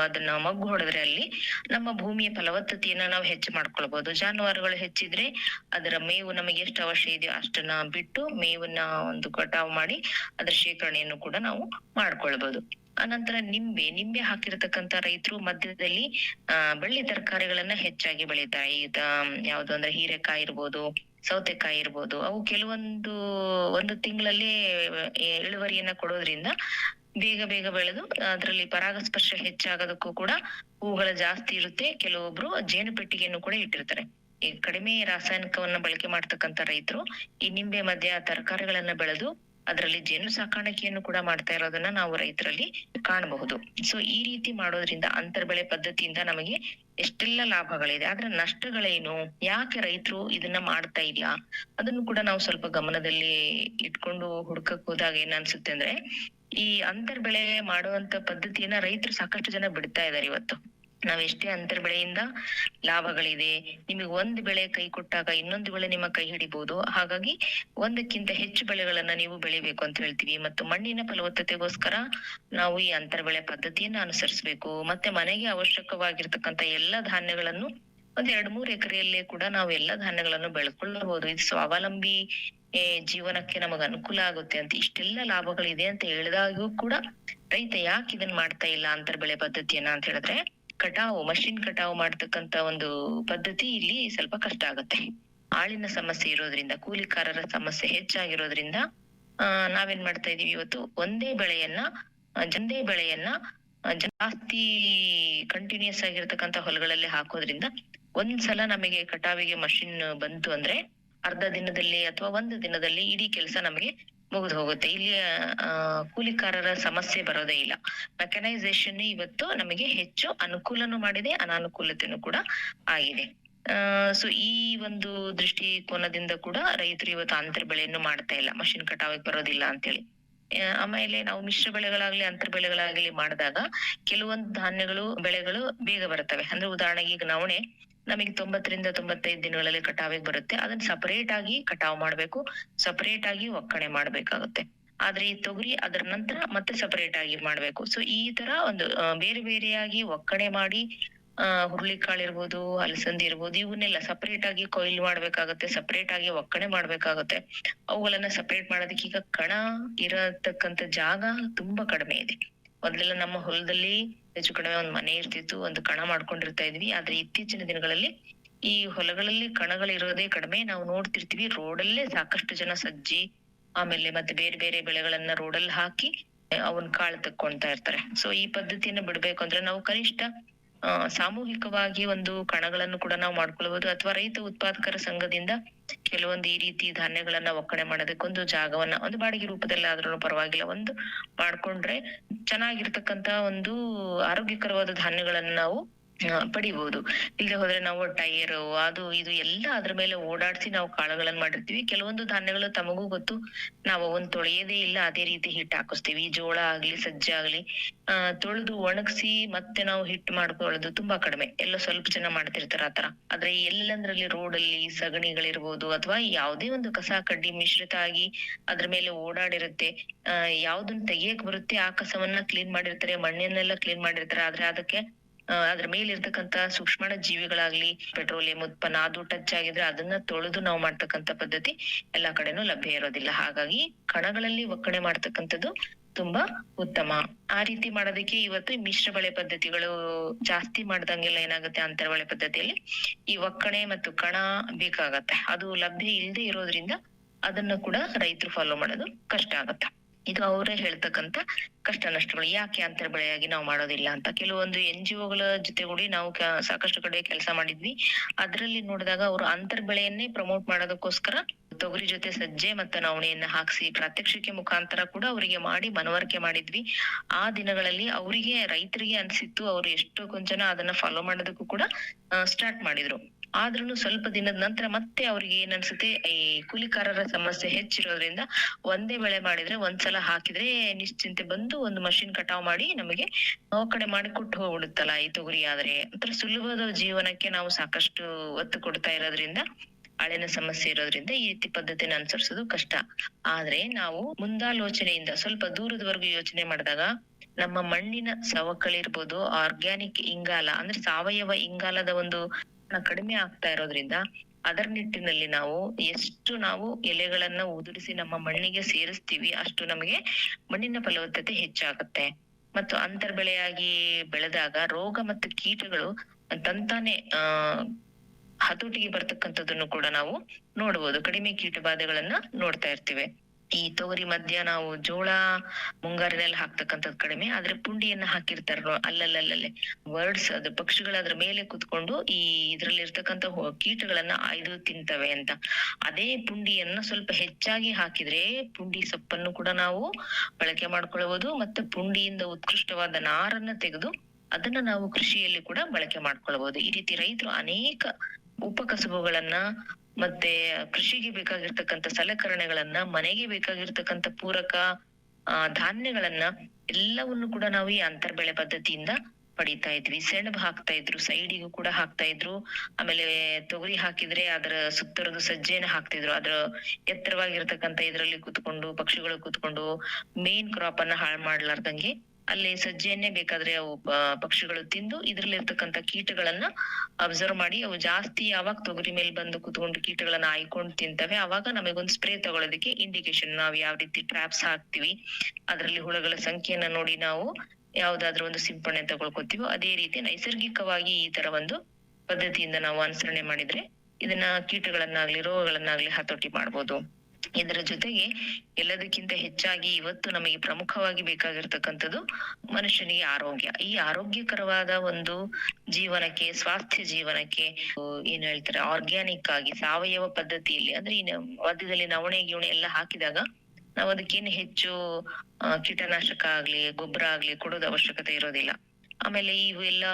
S2: ಅದನ್ನ ಮಗ್ಗು ಹೊಡೆದ್ರೆ ಅಲ್ಲಿ ನಮ್ಮ ಭೂಮಿಯ ಫಲವತ್ತತೆಯನ್ನ ನಾವು ಹೆಚ್ಚು ಮಾಡ್ಕೊಳ್ಬಹುದು ಜಾನುವಾರುಗಳು ಹೆಚ್ಚಿದ್ರೆ ಅದರ ಮೇವು ನಮಗೆ ಎಷ್ಟು ಅವಶ್ಯ ಇದೆಯೋ ಅಷ್ಟನ್ನ ಬಿಟ್ಟು ಮೇವನ್ನ ಒಂದು ಕಟಾವು ಮಾಡಿ ಅದರ ಶೇಖರಣೆಯನ್ನು ಕೂಡ ನಾವು ಮಾಡ್ಕೊಳ್ಬಹುದು ಅನಂತರ ನಿಂಬೆ ನಿಂಬೆ ಹಾಕಿರತಕ್ಕಂತ ರೈತರು ಮಧ್ಯದಲ್ಲಿ, ಆ, ಬೆಳ್ಳಿ ತರಕಾರಿಗಳನ್ನ ಹೆಚ್ಚಾಗಿ ಬೆಳೀತಾರೆ. ಈಗ ಯಾವ್ದು ಅಂದ್ರೆ ಹೀರೆಕಾಯಿ ಇರ್ಬೋದು, ಸೌತೆಕಾಯಿ ಇರ್ಬೋದು, ಅವು ಕೆಲವೊಂದು, ಒಂದು ತಿಂಗಳಲ್ಲಿ ಇಳುವರಿಯನ್ನ ಕೊಡೋದ್ರಿಂದ ಬೇಗ ಬೇಗ ಬೆಳೆದು ಅದರಲ್ಲಿ ಪರಾಗಸ್ಪರ್ಶ ಹೆಚ್ಚಾಗೋದಕ್ಕೂ ಕೂಡ ಹೂಗಳ ಜಾಸ್ತಿ ಇರುತ್ತೆ. ಕೆಲವೊಬ್ರು ಜೇನು ಪೆಟ್ಟಿಗೆಯನ್ನು ಕೂಡ ಇಟ್ಟಿರ್ತಾರೆ. ಈ ಕಡಿಮೆ ರಾಸಾಯನಿಕವನ್ನ ಬಳಕೆ ಮಾಡ್ತಕ್ಕಂತ ರೈತರು ಈ ನಿಂಬೆ ಮಧ್ಯ ತರಕಾರಿಗಳನ್ನ ಬೆಳೆದು ಅದರಲ್ಲಿ ಜೇನು ಸಾಕಾಣಿಕೆಯನ್ನು ಕೂಡ ಮಾಡ್ತಾ ಇರೋದನ್ನ ನಾವು ರೈತರಲ್ಲಿ ಕಾಣಬಹುದು. ಸೊ ಈ ರೀತಿ ಮಾಡೋದ್ರಿಂದ ಅಂತರ್ ಬೆಳೆ ಪದ್ಧತಿಯಿಂದ ನಮಗೆ ಎಷ್ಟೆಲ್ಲ ಲಾಭಗಳಿದೆ, ಆದ್ರೆ ನಷ್ಟಗಳೇನು? ಯಾಕೆ ರೈತರು ಇದನ್ನ ಮಾಡ್ತಾ ಇಲ್ಲ ಅದನ್ನು ಕೂಡ ನಾವು ಸ್ವಲ್ಪ ಗಮನದಲ್ಲಿ ಇಟ್ಕೊಂಡು ಹುಡ್ಕಕ್ ಹೋದಾಗ ಏನ್ ಅನ್ಸುತ್ತೆ ಅಂದ್ರೆ, ಈ ಅಂತರ್ ಬೆಳೆ ಮಾಡುವಂತ ಪದ್ಧತಿಯನ್ನ ರೈತರು ಸಾಕಷ್ಟು ಜನ ಬಿಡ್ತಾ ಇದಾರೆ ಇವತ್ತು. ನಾವ್ ಎಷ್ಟೇ ಅಂತರ್ ಬೆಳೆಯಿಂದ ಲಾಭಗಳಿದೆ. ನಿಮಗೆ ಒಂದ್ ಬೆಳೆ ಕೈ ಕೊಟ್ಟಾಗ ಇನ್ನೊಂದು ಬೆಳೆ ನಿಮ್ಮ ಕೈ ಹಿಡಿಬಹುದು ಹಾಗಾಗಿ ಒಂದಕ್ಕಿಂತ ಹೆಚ್ಚು ಬೆಳೆಗಳನ್ನ ನೀವು ಬೆಳಿಬೇಕು ಅಂತ ಹೇಳ್ತೀವಿ. ಮತ್ತು ಮಣ್ಣಿನ ಫಲವತ್ತತೆಗೋಸ್ಕರ ನಾವು ಈ ಅಂತರ್ ಬೆಳೆ ಪದ್ಧತಿಯನ್ನ ಅನುಸರಿಸಬೇಕು. ಮತ್ತೆ ಮನೆಗೆ ಅವಶ್ಯಕವಾಗಿರ್ತಕ್ಕಂತ ಎಲ್ಲಾ ಧಾನ್ಯಗಳನ್ನು ಒಂದ್ ಎರಡ್ ಮೂರ್ ಎಕರೆಯಲ್ಲೇ ಕೂಡ ನಾವು ಎಲ್ಲಾ ಧಾನ್ಯಗಳನ್ನು ಬೆಳ್ಕೊಳ್ಳಬಹುದು. ಇದು ಸ್ವಾವಲಂಬಿ ಜೀವನಕ್ಕೆ ನಮಗ್ ಅನುಕೂಲ ಆಗುತ್ತೆ ಅಂತ. ಇಷ್ಟೆಲ್ಲ ಲಾಭಗಳಿದೆ ಅಂತ ಹೇಳಿದಾಗೂ ಕೂಡ ರೈತ ಯಾಕೆ ಇದನ್ ಮಾಡ್ತಾ ಇಲ್ಲ ಅಂತರ್ ಬೆಳೆ ಪದ್ಧತಿಯನ್ನ ಅಂತ ಹೇಳಿದ್ರೆ ಕಟಾವು, ಮಷಿನ್ ಕಟಾವು ಮಾಡ್ತಕ್ಕಂತ ಒಂದು ಪದ್ಧತಿ ಇಲ್ಲಿ ಸ್ವಲ್ಪ ಕಷ್ಟ ಆಗುತ್ತೆ. ಆಳಿನ ಸಮಸ್ಯೆ ಇರೋದ್ರಿಂದ, ಕೂಲಿಕಾರರ ಸಮಸ್ಯೆ ಹೆಚ್ಚಾಗಿರೋದ್ರಿಂದ, ಆ, ನಾವೇನ್ ಮಾಡ್ತಾ ಇದೀವಿ ಇವತ್ತು? ಒಂದೇ ಬೆಳೆಯನ್ನ ಒಂದೇ ಬೆಳೆಯನ್ನ ಜಾಸ್ತಿ ಕಂಟಿನ್ಯೂಸ್ ಆಗಿರ್ತಕ್ಕಂತ ಹೊಲಗಳಲ್ಲಿ ಹಾಕೋದ್ರಿಂದ ಒಂದ್ಸಲ ನಮಗೆ ಕಟಾವಿಗೆ ಮಷಿನ್ ಬಂತು ಅಂದ್ರೆ, ಅರ್ಧ ದಿನದಲ್ಲಿ ಅಥವಾ ಒಂದು ದಿನದಲ್ಲಿ ಇಡೀ ಕೆಲಸ ನಮಗೆ ಮುಗಿದು ಹೋಗುತ್ತೆ. ಇಲ್ಲಿ ಕೂಲಿಕಾರರ ಸಮಸ್ಯೆ ಬರೋದೇ ಇಲ್ಲ. ಮೆಕನೈಸೇಷನ್ ಇವತ್ತು ನಮಗೆ ಹೆಚ್ಚು ಅನುಕೂಲನೂ ಮಾಡಿದೆ, ಅನಾನುಕೂಲತೆನೂ ಕೂಡ ಆಗಿದೆ. ಸೊ ಈ ಒಂದು ದೃಷ್ಟಿಕೋನದಿಂದ ಕೂಡ ರೈತರು ಇವತ್ತು ಅಂತರ್ ಬೆಳೆಯನ್ನು ಮಾಡ್ತಾ ಇಲ್ಲ. ಮಷಿನ್ ಕಟಾವಿಗೆ ಬರೋದಿಲ್ಲ ಅಂತೇಳಿ. ಆಮೇಲೆ ನಾವು ಮಿಶ್ರ ಬೆಳೆಗಳಾಗ್ಲಿ, ಅಂತರ್ ಬೆಳೆಗಳಾಗ್ಲಿ ಮಾಡಿದಾಗ ಕೆಲವೊಂದು ಧಾನ್ಯಗಳು, ಬೆಳೆಗಳು ಬೇಗ ಬರ್ತವೆ ಅಂದ್ರೆ ಉದಾಹರಣೆಗೆ ಈಗ ನವಣೆ ನಮಗೆ ತೊಂಬತ್ತರಿಂದ ತೊಂಬತ್ತೈದು ದಿನಗಳಲ್ಲಿ ಕಟಾವಿಗೆ ಬರುತ್ತೆ. ಅದನ್ನ ಸಪರೇಟ್ ಆಗಿ ಕಟಾವ್ ಮಾಡ್ಬೇಕು. ಸಪರೇಟ್ ಆಗಿ ಒಕ್ಕಣೆ ಮಾಡ್ಬೇಕಾಗುತ್ತೆ. ಆದ್ರೆ ಈ ತೊಗರಿ ಅದರ ನಂತರ ಮತ್ತೆ ಸಪರೇಟ್ ಆಗಿ ಮಾಡ್ಬೇಕು. ಸೊ ಈ ತರ ಒಂದು ಬೇರೆ ಬೇರೆಯಾಗಿ ಒಕ್ಕಣೆ ಮಾಡಿ, ಆ, ಹುರುಳಿಕಾಳು ಇರ್ಬೋದು ಅಲಸಂದಿ ಇರ್ಬೋದು, ಇವನ್ನೆಲ್ಲ ಸಪರೇಟ್ ಆಗಿ ಕೊಯ್ಲು ಮಾಡ್ಬೇಕಾಗತ್ತೆ. ಸಪರೇಟ್ ಆಗಿ ಒಕ್ಕಣೆ ಮಾಡ್ಬೇಕಾಗತ್ತೆ. ಅವುಗಳನ್ನ ಸಪರೇಟ್ ಮಾಡೋದಕ್ಕೆ ಈಗ ಕಣ ಇರತಕ್ಕಂತ ಜಾಗ ತುಂಬಾ ಕಡಿಮೆ ಇದೆ. ಮೊದ್ಲೆಲ್ಲ ನಮ್ಮ ಹೊಲದಲ್ಲಿ ಹೆಚ್ಚು ಕಡಿಮೆ ಒಂದ್ ಮನೆ ಇರ್ತಿತ್ತು, ಒಂದು ಕಣ ಮಾಡ್ಕೊಂಡಿರ್ತಾ ಇದ್ವಿ. ಆದ್ರೆ ಇತ್ತೀಚಿನ ದಿನಗಳಲ್ಲಿ ಈ ಹೊಲಗಳಲ್ಲಿ ಕಣಗಳಿರೋದೇ ಕಡಿಮೆ. ನಾವು ನೋಡ್ತಿರ್ತೀವಿ, ರೋಡಲ್ಲೇ ಸಾಕಷ್ಟು ಜನ ಸಜ್ಜಿ, ಆಮೇಲೆ ಮತ್ತೆ ಬೇರೆ ಬೇರೆ ಬೆಳೆಗಳನ್ನ ರೋಡಲ್ಲಿ ಹಾಕಿ, ಅವನ್ ಕಾಳು ತಕ್ಕೊಂತಾ ಇರ್ತಾರೆ. ಸೊ ಈ ಪದ್ಧತಿಯನ್ನ ಬಿಡ್ಬೇಕು ಅಂದ್ರೆ ನಾವು ಕನಿಷ್ಠ ಸಾಮೂಹಿಕವಾಗಿ ಒಂದು ಕಣಗಳನ್ನು ಕೂಡ ನಾವು ಮಾಡ್ಕೊಳ್ಬಹುದು ಅಥವಾ ರೈತ ಉತ್ಪಾದಕರ ಸಂಘದಿಂದ ಕೆಲವೊಂದು ಈ ರೀತಿ ಧಾನ್ಯಗಳನ್ನ ಒಕ್ಕಣೆ ಮಾಡೋದಕ್ಕೊಂದು ಜಾಗವನ್ನ ಒಂದು ಬಾಡಿಗೆ ರೂಪದಲ್ಲಿ ಆದ್ರೂ ಪರವಾಗಿಲ್ಲ. ಒಂದು ಮಾಡ್ಕೊಂಡ್ರೆ ಚೆನ್ನಾಗಿರ್ತಕ್ಕಂತ ಒಂದು ಆರೋಗ್ಯಕರವಾದ ಧಾನ್ಯಗಳನ್ನ ನಾವು ಪಡಿಬಹುದು ಇಲ್ಲದೆ ಹೋದ್ರೆ ನಾವು ಟೈರ್, ಅದು ಇದು ಎಲ್ಲ ಅದ್ರ ಮೇಲೆ ಓಡಾಡ್ಸಿ ನಾವು ಕಾಳುಗಳನ್ನ ಮಾಡಿರ್ತೀವಿ. ಕೆಲವೊಂದು ಧಾನ್ಯಗಳು ತಮಗೂ ಗೊತ್ತು. ನಾವು ಅವನ್ ತೊಳೆಯದೇ ಇಲ್ಲ, ಅದೇ ರೀತಿ ಹಿಟ್ ಹಾಕಿಸ್ತೀವಿ. ಜೋಳ ಆಗ್ಲಿ, ಸಜ್ಜೆ ಆಗ್ಲಿ, ಆ, ತೊಳೆದು ಒಣಗಿಸಿ ಮತ್ತೆ ನಾವು ಹಿಟ್ಟು ಮಾಡ್ಕೊಳ್ಳೋದು ತುಂಬಾ ಕಡಿಮೆ. ಎಲ್ಲ ಸ್ವಲ್ಪ ಜನ ಮಾಡ್ತಿರ್ತಾರ ಆತರ ಆದ್ರೆ ಎಲ್ಲಂದ್ರಲ್ಲಿ ರೋಡ್ ಅಲ್ಲಿ ಸಗಣಿಗಳಿರ್ಬೋದು ಅಥವಾ ಯಾವುದೇ ಒಂದು ಕಸ ಕಡ್ಡಿ ಮಿಶ್ರಿತ ಆಗಿ ಅದ್ರ ಮೇಲೆ ಓಡಾಡಿರುತ್ತೆ. ಆ, ಯಾವ್ದನ್ನ ತೆಗಿಯಕ್ ಬರುತ್ತೆ, ಆ ಕಸವನ್ನ ಕ್ಲೀನ್ ಮಾಡಿರ್ತಾರೆ, ಮಣ್ಣನ್ನೆಲ್ಲ ಕ್ಲೀನ್ ಮಾಡಿರ್ತಾರೆ. ಆದ್ರೆ ಅದಕ್ಕೆ ಅದ್ರ ಮೇಲಿರ್ತಕ್ಕಂತ ಸೂಕ್ಷ್ಮಣ ಜೀವಿಗಳಾಗ್ಲಿ, ಪೆಟ್ರೋಲಿಯಂ ಉತ್ಪನ್ನ ಅದು ಟಚ್ ಆಗಿದ್ರೆ ಅದನ್ನ ತೊಳೆದು ನಾವು ಮಾಡ್ತಕ್ಕಂತ ಪದ್ಧತಿ ಎಲ್ಲಾ ಕಡೆನೂ ಲಭ್ಯ ಇರೋದಿಲ್ಲ. ಹಾಗಾಗಿ ಕಣಗಳಲ್ಲಿ ಒಕ್ಕಣೆ ಮಾಡ್ತಕ್ಕಂಥದ್ದು ತುಂಬಾ ಉತ್ತಮ. ಆ ರೀತಿ ಮಾಡೋದಕ್ಕೆ ಇವತ್ತು ಮಿಶ್ರ ಬಳೆ ಪದ್ಧತಿಗಳು ಜಾಸ್ತಿ ಮಾಡ್ದಂಗೆಲ್ಲ ಏನಾಗುತ್ತೆ? ಅಂತರ ಬೆಳೆ ಪದ್ಧತಿಯಲ್ಲಿ ಈ ಒಕ್ಕಣೆ ಮತ್ತು ಕಣ ಬೇಕಾಗತ್ತೆ. ಅದು ಲಭ್ಯ ಇಲ್ಲದೆ ಇರೋದ್ರಿಂದ ಅದನ್ನ ಕೂಡ ರೈತರು ಫಾಲೋ ಮಾಡೋದು ಕಷ್ಟ ಆಗತ್ತೆ. ಇದು ಅವರೇ ಹೇಳ್ತಕ್ಕಂತ ಕಷ್ಟ ನಷ್ಟಗಳು ಯಾಕೆ ಅಂತರ ಬೆಳೆಯಾಗಿ ನಾವು ಮಾಡೋದಿಲ್ಲ ಅಂತ. ಕೆಲವೊಂದು ಎನ್ ಜಿ ಒಗಳ ಜೊತೆಗೂಡಿ ನಾವು ಸಾಕಷ್ಟು ಕಡೆ ಕೆಲಸ ಮಾಡಿದ್ವಿ. ಅದ್ರಲ್ಲಿ ನೋಡಿದಾಗ ಅವರು ಅಂತರ್ ಬೆಳೆಯನ್ನೇ ಪ್ರಮೋಟ್ ಮಾಡೋದಕ್ಕೋಸ್ಕರ ತೊಗರಿ ಜೊತೆ ಸಜ್ಜೆ ಮತ್ತೆ ನವಣೆಯನ್ನ ಹಾಕ್ಸಿ ಪ್ರಾತ್ಯಕ್ಷಿಕೆ ಮುಖಾಂತರ ಕೂಡ ಅವರಿಗೆ ಮಾಡಿ ಮನವರಿಕೆ ಮಾಡಿದ್ವಿ. ಆ ದಿನಗಳಲ್ಲಿ ಅವರಿಗೆ ರೈತರಿಗೆ ಅನ್ಸಿತ್ತು. ಅವ್ರು ಎಷ್ಟೋ ಕೊಂಚನ ಅದನ್ನ ಫಾಲೋ ಮಾಡೋದಕ್ಕೂ ಕೂಡ ಸ್ಟಾರ್ಟ್ ಮಾಡಿದ್ರು. ಆದ್ರೂನು ಸ್ವಲ್ಪ ದಿನದ ನಂತರ ಮತ್ತೆ ಅವ್ರಿಗೆ ಏನ್ ಅನ್ಸುತ್ತೆ ಈ ಕೂಲಿಕಾರರ ಸಮಸ್ಯೆ ಹೆಚ್ಚಿರೋದ್ರಿಂದ ಒಂದೇ ಬೆಳೆ ಮಾಡಿದ್ರೆ ಒಂದ್ಸಲ ಹಾಕಿದ್ರೆ ನಿಶ್ಚಿಂತೆ ಬಂದು ಒಂದು ಮಷಿನ್ ಕಟಾವ್ ಮಾಡಿ ನಮಗೆ ನೋಕಡೆ ಮಾಡಿ ಕೊಟ್ಟು ಹೋಗ್ಬಿಡುತ್ತಲ್ಲ ಈ ತೊಗರಿ. ಆದ್ರೆ ಒಂಥರ ಸುಲಭದ ಜೀವನಕ್ಕೆ ನಾವು ಸಾಕಷ್ಟು ಒತ್ತು ಕೊಡ್ತಾ ಇರೋದ್ರಿಂದ, ಹಳೆನ ಸಮಸ್ಯೆ ಇರೋದ್ರಿಂದ ಈ ರೀತಿ ಪದ್ಧತಿನ ಅನುಸರಿಸೋದು ಕಷ್ಟ. ಆದ್ರೆ ನಾವು ಮುಂದಾಲೋಚನೆಯಿಂದ ಸ್ವಲ್ಪ ದೂರದವರೆಗೂ ಯೋಚನೆ ಮಾಡಿದಾಗ ನಮ್ಮ ಮಣ್ಣಿನ ಸವಕಳಿರ್ಬೋದು ಆರ್ಗ್ಯಾನಿಕ್ ಇಂಗಾಲ ಅಂದ್ರೆ ಸಾವಯವ ಇಂಗಾಲದ ಒಂದು ಕಡಿಮೆ ಆಗ್ತಾ ಇರೋದ್ರಿಂದ ಅದರ ನಿಟ್ಟಿನಲ್ಲಿ ನಾವು ಎಷ್ಟು ನಾವು ಎಲೆಗಳನ್ನ ಉದುರಿಸಿ ನಮ್ಮ ಮಣ್ಣಿಗೆ ಸೇರಿಸ್ತೀವಿ ಅಷ್ಟು ನಮಗೆ ಮಣ್ಣಿನ ಫಲವತ್ತತೆ ಹೆಚ್ಚಾಗುತ್ತೆ. ಮತ್ತು ಅಂತರ್ ಬೆಳೆಯಾಗಿ ಬೆಳೆದಾಗ ರೋಗ ಮತ್ತು ಕೀಟಗಳು ತಂತಾನೆ, ಆ, ಹತೋಟಿಗೆ ಬರ್ತಕ್ಕಂಥದ್ದನ್ನು ಕೂಡ ನಾವು ನೋಡ್ಬೋದು. ಕಡಿಮೆ ಕೀಟ ಬಾಧೆಗಳನ್ನ ನೋಡ್ತಾ ಇರ್ತೀವಿ. ಈ ತೊಗರಿ ಮಧ್ಯ ನಾವು ಜೋಳ ಮುಂಗಾರಿನಲ್ಲಿ ಹಾಕ್ತಕ್ಕಂಥದ್ ಕಡಿಮೆ, ಆದ್ರೆ ಪುಂಡಿಯನ್ನ ಹಾಕಿರ್ತಾರ ಅಲ್ಲಲ್ಲಲ್ಲೇ ವರ್ಡ್ಸ್ ಅದ್ರ ಪಕ್ಷಿಗಳು ಅದ್ರ ಮೇಲೆ ಕುತ್ಕೊಂಡು ಈ ಇದ್ರಲ್ಲಿ ಇರ್ತಕ್ಕಂಥ ಕೀಟಗಳನ್ನ ಆಯ್ದು ತಿಂತವೆ ಅಂತ. ಅದೇ ಪುಂಡಿಯನ್ನ ಸ್ವಲ್ಪ ಹೆಚ್ಚಾಗಿ ಹಾಕಿದ್ರೆ ಪುಂಡಿ ಸೊಪ್ಪನ್ನು ಕೂಡ ನಾವು ಬಳಕೆ ಮಾಡ್ಕೊಳ್ಳಬಹುದು ಮತ್ತೆ ಪುಂಡಿಯಿಂದ ಉತ್ಕೃಷ್ಟವಾದ ನಾರನ್ನ ತೆಗೆದು ಅದನ್ನ ನಾವು ಕೃಷಿಯಲ್ಲಿ ಕೂಡ ಬಳಕೆ ಮಾಡ್ಕೊಳ್ಬಹುದು ಈ ರೀತಿ ರೈತರು ಅನೇಕ ಉಪಕಸಬುಗಳನ್ನ ಮತ್ತೆ ಕೃಷಿಗೆ ಬೇಕಾಗಿರ್ತಕ್ಕಂಥ ಸಲಕರಣೆಗಳನ್ನ, ಮನೆಗೆ ಬೇಕಾಗಿರ್ತಕ್ಕಂತ ಪೂರಕ, ಆ, ಧಾನ್ಯಗಳನ್ನ ಎಲ್ಲವನ್ನು ಕೂಡ ನಾವು ಈ ಅಂತರ್ಬೆಳೆ ಪದ್ಧತಿಯಿಂದ ಪಡಿತಾ ಇದ್ವಿ. ಸೆಣಬ್ ಹಾಕ್ತಾ ಇದ್ರು, ಸೈಡಿಗೂ ಕೂಡ ಹಾಕ್ತಾ ಇದ್ರು. ಆಮೇಲೆ ತೊಗರಿ ಹಾಕಿದ್ರೆ ಅದರ ಸುತ್ತರದ ಸಜ್ಜೆನ ಹಾಕ್ತಿದ್ರು. ಅದ್ರ ಎತ್ತರವಾಗಿರ್ತಕ್ಕಂಥ ಇದ್ರಲ್ಲಿ ಕೂತ್ಕೊಂಡು, ಪಕ್ಷಿಗಳು ಕೂತ್ಕೊಂಡು ಮೇನ್ ಕ್ರಾಪ್ ಅನ್ನ ಹಾಳು ಮಾಡ್ಲಾರ್ದಂಗೆ ಅಲ್ಲಿ ಸಜ್ಜೆಯನ್ನೇ ಬೇಕಾದ್ರೆ ಅವು ಪಕ್ಷಿಗಳು ತಿಂದು ಇದ್ರಲ್ಲಿ ಇರ್ತಕ್ಕಂಥ ಕೀಟಗಳನ್ನ ಅಬ್ಸರ್ವ್ ಮಾಡಿ ಅವು ಜಾಸ್ತಿ ಯಾವಾಗ ತೊಗರಿ ಮೇಲೆ ಬಂದು ಕುತ್ಕೊಂಡು ಕೀಟಗಳನ್ನ ಆಯ್ಕೊಂಡು ತಿಂತವೆ, ಅವಾಗ ನಮಗೊಂದು ಸ್ಪ್ರೇ ತಗೊಳ್ಳೋದಕ್ಕೆ ಇಂಡಿಕೇಶನ್ ನಾವು ಯಾವ ರೀತಿ ಟ್ರಾಪ್ಸ್ ಹಾಕ್ತಿವಿ, ಅದರಲ್ಲಿ ಹುಳಗಳ ಸಂಖ್ಯೆಯನ್ನ ನೋಡಿ ನಾವು ಯಾವ್ದಾದ್ರು ಒಂದು ಸಿಂಪಡಣೆ ತಗೊಳ್ಕೊತೀವೋ, ಅದೇ ರೀತಿ ನೈಸರ್ಗಿಕವಾಗಿ ಈ ತರ ಒಂದು ಪದ್ಧತಿಯಿಂದ ನಾವು ಅನುಸರಣೆ ಮಾಡಿದ್ರೆ ಇದನ್ನ ಕೀಟಗಳನ್ನಾಗ್ಲಿ ರೋಗಗಳನ್ನಾಗ್ಲಿ ಹತೋಟಿ ಮಾಡ್ಬೋದು. ಇದರ ಜೊತೆಗೆ ಎಲ್ಲದಕ್ಕಿಂತ ಹೆಚ್ಚಾಗಿ ಇವತ್ತು ನಮಗೆ ಪ್ರಮುಖವಾಗಿ ಬೇಕಾಗಿರ್ತಕ್ಕಂಥದ್ದು ಮನುಷ್ಯನಿಗೆ ಆರೋಗ್ಯ. ಈ ಆರೋಗ್ಯಕರವಾದ ಒಂದು ಜೀವನಕ್ಕೆ, ಸ್ವಾಸ್ಥ್ಯ ಜೀವನಕ್ಕೆ ಏನ್ ಹೇಳ್ತಾರೆ ಆರ್ಗ್ಯಾನಿಕ್ ಆಗಿ ಸಾವಯವ ಪದ್ಧತಿಯಲ್ಲಿ ಅಂದ್ರೆ ಈ ಮಧ್ಯದಲ್ಲಿ ನವಣೆ, ಗಿವಣೆ ಎಲ್ಲ ಹಾಕಿದಾಗ ನಾವು ಅದಕ್ಕೇನು ಹೆಚ್ಚು ಕೀಟನಾಶಕ ಆಗ್ಲಿ, ಗೊಬ್ಬರ ಆಗ್ಲಿ ಕೊಡೋದು ಅವಶ್ಯಕತೆ ಇರೋದಿಲ್ಲ. ಆಮೇಲೆ ಇವೆಲ್ಲ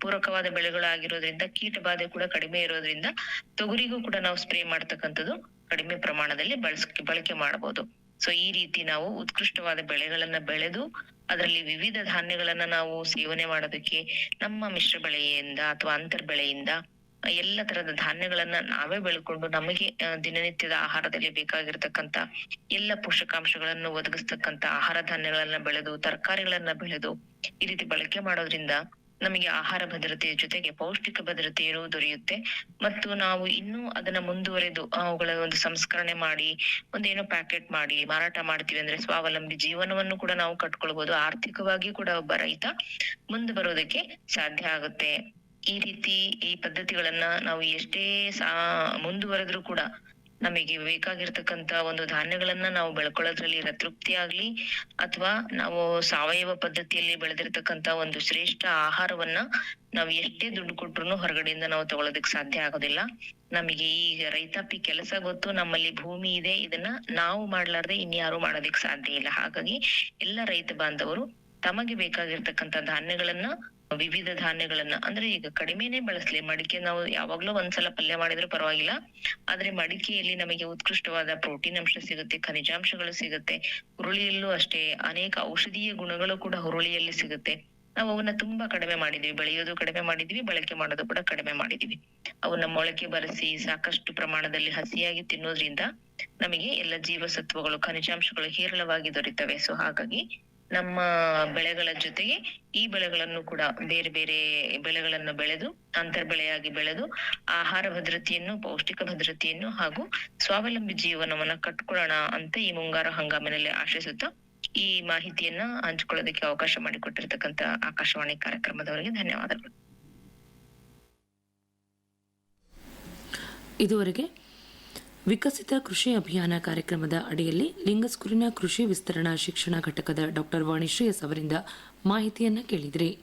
S2: ಪೂರಕವಾದ ಬೆಳೆಗಳಾಗಿರೋದ್ರಿಂದ ಕೀಟ ಬಾಧೆ ಕೂಡ ಕಡಿಮೆ ಇರೋದ್ರಿಂದ ತೊಗರಿಗೂ ಕೂಡ ನಾವು ಸ್ಪ್ರೇ ಮಾಡ್ತಕ್ಕಂಥದ್ದು ಕಡಿಮೆ ಪ್ರಮಾಣದಲ್ಲಿ ಬಳಸ, ಬಳಕೆ ಮಾಡಬಹುದು ಸೊ ಈ ರೀತಿ ನಾವು ಉತ್ಕೃಷ್ಟವಾದ ಬೆಳೆಗಳನ್ನ ಬೆಳೆದು, ಅದರಲ್ಲಿ ವಿವಿಧ ಧಾನ್ಯಗಳನ್ನ ನಾವು ಸೇವನೆ ಮಾಡೋದಕ್ಕೆ ನಮ್ಮ ಮಿಶ್ರ ಬೆಳೆಯಿಂದ ಅಥವಾ ಅಂತರ್ ಬೆಳೆಯಿಂದ ಎಲ್ಲ ತರದ ಧಾನ್ಯಗಳನ್ನ ನಾವೇ ಬೆಳ್ಕೊಂಡು ನಮಗೆ ದಿನನಿತ್ಯದ ಆಹಾರದಲ್ಲಿ ಬೇಕಾಗಿರ್ತಕ್ಕಂತ ಎಲ್ಲ ಪೋಷಕಾಂಶಗಳನ್ನು ಒದಗಿಸ್ತಕ್ಕಂತ ಆಹಾರ ಧಾನ್ಯಗಳನ್ನ ಬೆಳೆದು, ತರಕಾರಿಗಳನ್ನ ಬೆಳೆದು ಈ ರೀತಿ ಬಳಕೆ ಮಾಡೋದ್ರಿಂದ ನಮಗೆ ಆಹಾರ ಭದ್ರತೆಯ ಜೊತೆಗೆ ಪೌಷ್ಟಿಕ ಭದ್ರತೆಯೂ ದೊರೆಯುತ್ತೆ. ಮತ್ತು ನಾವು ಇನ್ನೂ ಅದನ್ನ ಮುಂದುವರೆದು ಅವುಗಳ ಒಂದು ಸಂಸ್ಕರಣೆ ಮಾಡಿ, ಒಂದೇನೋ ಪ್ಯಾಕೆಟ್ ಮಾಡಿ, ಮಾರಾಟ ಮಾಡ್ತೀವಿ ಅಂದ್ರೆ ಸ್ವಾವಲಂಬಿ ಜೀವನವನ್ನು ಕೂಡ ನಾವು ಕಟ್ಕೊಳ್ಬಹುದು ಆರ್ಥಿಕವಾಗಿ ಕೂಡ ಒಬ್ಬ ರೈತ ಮುಂದೆ ಬರೋದಕ್ಕೆ ಸಾಧ್ಯ ಆಗುತ್ತೆ. ಈ ರೀತಿ ಈ ಪದ್ಧತಿಗಳನ್ನ ನಾವು ಎಷ್ಟೇ ಸಾ, ಮುಂದುವರೆದ್ರೂ ಕೂಡ ನಮಗೆ ಬೇಕಾಗಿರ್ತಕ್ಕಂತ ಒಂದು ಧಾನ್ಯಗಳನ್ನ ನಾವು ಬೆಳ್ಕೊಳ್ಳೋದ್ರಲ್ಲಿ ತೃಪ್ತಿ ಆಗ್ಲಿ ಅಥವಾ ನಾವು ಸಾವಯವ ಪದ್ಧತಿಯಲ್ಲಿ ಬೆಳೆದಿರ್ತಕ್ಕಂತ ಒಂದು ಶ್ರೇಷ್ಠ ಆಹಾರವನ್ನ ನಾವು ಎಷ್ಟೇ ದುಡ್ಡು ಕೊಟ್ರು ಹೊರಗಡೆಯಿಂದ ನಾವು ತಗೊಳೋದಕ್ ಸಾಧ್ಯ ಆಗೋದಿಲ್ಲ. ನಮಗೆ ಈಗ ರೈತಾಪಿ ಕೆಲಸ ಗೊತ್ತು, ನಮ್ಮಲ್ಲಿ ಭೂಮಿ ಇದೆ, ಇದನ್ನ ನಾವು ಮಾಡ್ಲಾರ್ದೆ ಇನ್ಯಾರು ಮಾಡೋದಕ್ ಸಾಧ್ಯ ಇಲ್ಲ. ಹಾಗಾಗಿ ಎಲ್ಲ ರೈತ ಬಾಂಧವರು ತಮಗೆ ಬೇಕಾಗಿರ್ತಕ್ಕಂತ ಧಾನ್ಯಗಳನ್ನ ವಿವಿಧ ಧಾನ್ಯಗಳನ್ನ ಅಂದ್ರೆ ಈಗ ಕಡಿಮೆನೆ ಬಳಸ್ಲಿ. ಮಡಿಕೆ ನಾವು ಯಾವಾಗ್ಲೂ ಒಂದ್ಸಲ ಪಲ್ಯ ಮಾಡಿದ್ರು ಪರವಾಗಿಲ್ಲ. ಆದ್ರೆ ಮಡಿಕೆಯಲ್ಲಿ ನಮಗೆ ಉತ್ಕೃಷ್ಟವಾದ ಪ್ರೋಟೀನ್ ಅಂಶ ಸಿಗುತ್ತೆ, ಖನಿಜಾಂಶಗಳು ಸಿಗುತ್ತೆ. ಹುರುಳಿಯಲ್ಲೂ ಅಷ್ಟೇ ಅನೇಕ ಔಷಧೀಯ ಗುಣಗಳು ಕೂಡ ಹುರುಳಿಯಲ್ಲಿ ಸಿಗುತ್ತೆ. ನಾವು ಅವನ್ನ ತುಂಬಾ ಕಡಿಮೆ ಮಾಡಿದೀವಿ. ಬೆಳೆಯೋದು ಕಡಿಮೆ ಮಾಡಿದೀವಿ, ಬಳಕೆ ಮಾಡೋದು ಕೂಡ ಕಡಿಮೆ ಮಾಡಿದೀವಿ. ಅವನ್ನ ಮೊಳಕೆ ಬರೆಸಿ ಸಾಕಷ್ಟು ಪ್ರಮಾಣದಲ್ಲಿ ಹಸಿಯಾಗಿ ತಿನ್ನೋದ್ರಿಂದ ನಮಗೆ ಎಲ್ಲ ಜೀವಸತ್ವಗಳು, ಖನಿಜಾಂಶಗಳು ಹೇರಳವಾಗಿ ದೊರೆತವೆ. ಸೊ ಹಾಗಾಗಿ ನಮ್ಮ ಬೆಳೆಗಳ ಜೊತೆಗೆ ಈ ಬೆಳೆಗಳನ್ನು ಕೂಡ ಬೇರೆ ಬೇರೆ ಬೆಳೆಗಳನ್ನು ಬೆಳೆದು ಅಂತರ್ ಬೆಳೆಯಾಗಿ ಬೆಳೆದು ಆಹಾರ ಭದ್ರತೆಯನ್ನು ಪೌಷ್ಟಿಕ ಭದ್ರತೆಯನ್ನು ಹಾಗೂ ಸ್ವಾವಲಂಬಿ ಜೀವನವನ್ನ ಕಟ್ಕೊಳ್ಳೋಣ ಅಂತ ಈ ಮುಂಗಾರು ಹಂಗಾಮಿನಲ್ಲಿ ಆಶಿಸುತ್ತಾ ಈ ಮಾಹಿತಿಯನ್ನ ಹಂಚಿಕೊಳ್ಳೋದಕ್ಕೆ ಅವಕಾಶ ಮಾಡಿಕೊಟ್ಟಿರ್ತಕ್ಕಂತ ಆಕಾಶವಾಣಿ ಕಾರ್ಯಕ್ರಮದವರಿಗೆ ಧನ್ಯವಾದಗಳು.
S1: ಇದುವರೆಗೆ ವಿಕಸಿತ ಕೃಷಿ ಅಭಿಯಾನ ಕಾರ್ಯಕ್ರಮದ ಅಡಿಯಲ್ಲಿ ಲಿಂಗಸ್ಕೂರಿನ ಕೃಷಿ ವಿಸ್ತರಣಾ ಶಿಕ್ಷಣ ಘಟಕದ ಡಾಕ್ಟರ್ ವಾಣಿಶ್ರೀಯಸ್ ಅವರಿಂದ ಮಾಹಿತಿಯನ್ನು ಕೇಳಿದ್ರಿ.